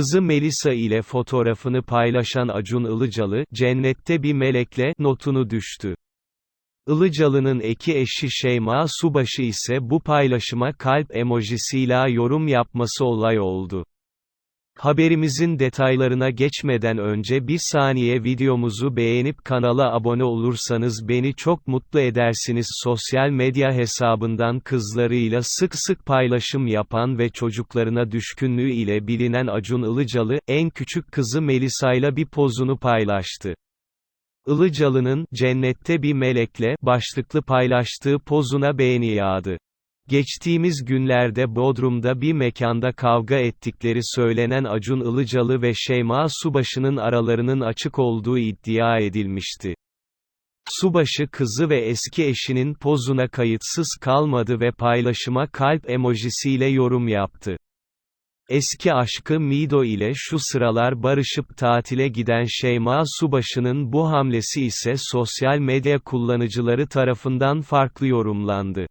Kızı Melisa ile fotoğrafını paylaşan Acun Ilıcalı, cennette bir melekle, notunu düştü. Ilıcalı'nın eki eşi Şeyma Subaşı ise bu paylaşıma kalp emojisiyle yorum yapması olay oldu. Haberimizin detaylarına geçmeden önce bir saniye videomuzu beğenip kanala abone olursanız beni çok mutlu edersiniz. Sosyal medya hesabından kızlarıyla sık sık paylaşım yapan ve çocuklarına düşkünlüğü ile bilinen Acun Ilıcalı, en küçük kızı Melisa'yla bir pozunu paylaştı. Ilıcalı'nın, cennette bir melekle, başlıklı paylaştığı pozuna beğeni yağdı. Geçtiğimiz günlerde Bodrum'da bir mekanda kavga ettikleri söylenen Acun Ilıcalı ve Şeyma Subaşı'nın aralarının açık olduğu iddia edilmişti. Subaşı kızı ve eski eşinin pozuna kayıtsız kalmadı ve paylaşıma kalp emojisiyle yorum yaptı. Eski aşkı Mido ile şu sıralar barışıp tatile giden Şeyma Subaşı'nın bu hamlesi ise sosyal medya kullanıcıları tarafından farklı yorumlandı.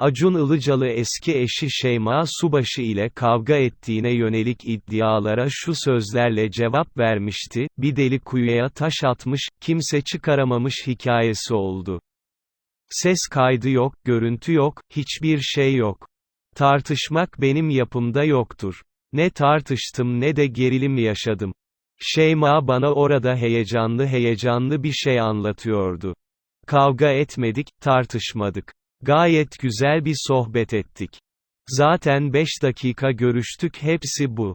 Acun Ilıcalı eski eşi Şeyma Subaşı ile kavga ettiğine yönelik iddialara şu sözlerle cevap vermişti, bir deli kuyuya taş atmış, kimse çıkaramamış hikayesi oldu. Ses kaydı yok, görüntü yok, hiçbir şey yok. Tartışmak benim yapımda yoktur. Ne tartıştım ne de gerilim yaşadım. Şeyma bana orada heyecanlı heyecanlı bir şey anlatıyordu. Kavga etmedik, tartışmadık. Gayet güzel bir sohbet ettik. Zaten 5 dakika görüştük hepsi bu.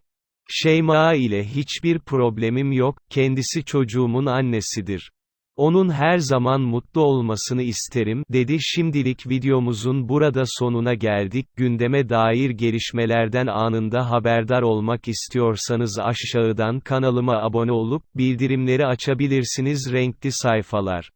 Şeyma ile hiçbir problemim yok, kendisi çocuğumun annesidir. Onun her zaman mutlu olmasını isterim, dedi şimdilik videomuzun burada sonuna geldik, gündeme dair gelişmelerden anında haberdar olmak istiyorsanız aşağıdan kanalıma abone olup, bildirimleri açabilirsiniz renkli sayfalar.